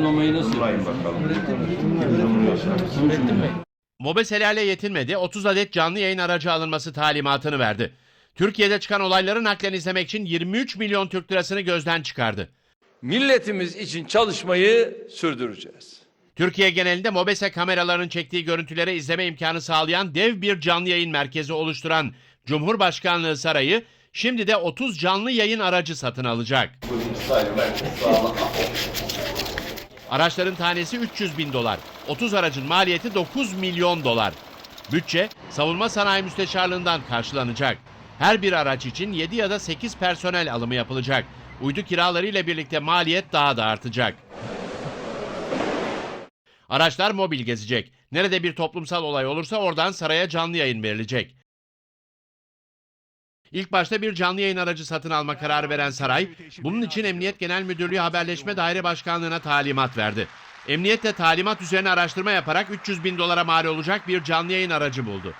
zoomlamayı nasıl Zoomlayın bakalım. Zoomluyorsunuz. Mobeselerle yetinmedi, 30 adet canlı yayın aracı alınması talimatını verdi. Türkiye'de çıkan olayları naklen izlemek için 23 milyon Türk lirasını gözden çıkardı. milletimiz için çalışmayı sürdüreceğiz. Türkiye genelinde Mobese kameralarının çektiği görüntüleri izleme imkanı sağlayan dev bir canlı yayın merkezi oluşturan Cumhurbaşkanlığı Sarayı şimdi de 30 canlı yayın aracı satın alacak. Araçların tanesi 300 bin dolar. 30 aracın maliyeti 9 milyon dolar. Bütçe savunma sanayi müsteşarlığından karşılanacak. Her bir araç için 7 ya da 8 personel alımı yapılacak. Uydu kiraları ile birlikte maliyet daha da artacak. Araçlar mobil gezecek. Nerede bir toplumsal olay olursa oradan saraya canlı yayın verilecek. İlk başta bir canlı yayın aracı satın alma kararı veren saray, bunun için Emniyet Genel Müdürlüğü Haberleşme Daire Başkanlığı'na talimat verdi. Emniyet de talimat üzerine araştırma yaparak 300 bin dolara mal olacak bir canlı yayın aracı buldu.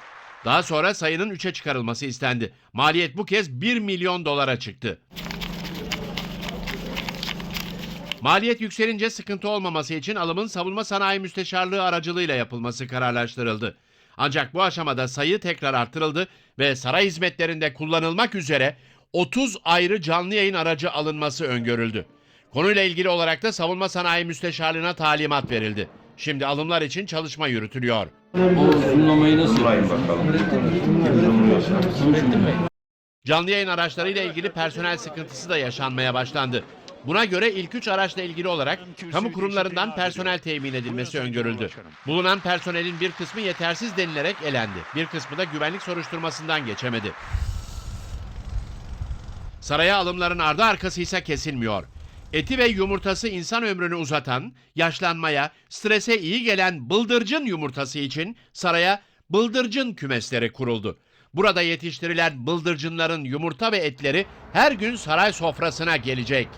Daha sonra sayının 3'e çıkarılması istendi. Maliyet bu kez 1 milyon dolara çıktı. Maliyet yükselince sıkıntı olmaması için alımın savunma sanayi müsteşarlığı aracılığıyla yapılması kararlaştırıldı. Ancak bu aşamada sayı tekrar arttırıldı ve saray hizmetlerinde kullanılmak üzere 30 ayrı canlı yayın aracı alınması öngörüldü. Konuyla ilgili olarak da savunma sanayi müsteşarlığına talimat verildi. Şimdi alımlar için çalışma yürütülüyor. O zoomlamayı nasıl Zoomlayın bakalım. Canlı yayın araçlarıyla ilgili personel sıkıntısı da yaşanmaya başlandı. Buna göre ilk üç araçla ilgili olarak kamu kurumlarından personel temin edilmesi öngörüldü. Bulunan personelin bir kısmı yetersiz denilerek elendi. Bir kısmı da güvenlik soruşturmasından geçemedi. Saraya alımların ardı arkası ise kesilmiyor. Eti ve yumurtası insan ömrünü uzatan, yaşlanmaya, strese iyi gelen bıldırcın yumurtası için saraya bıldırcın kümesleri kuruldu. Burada yetiştirilen bıldırcınların yumurta ve etleri her gün saray sofrasına gelecek.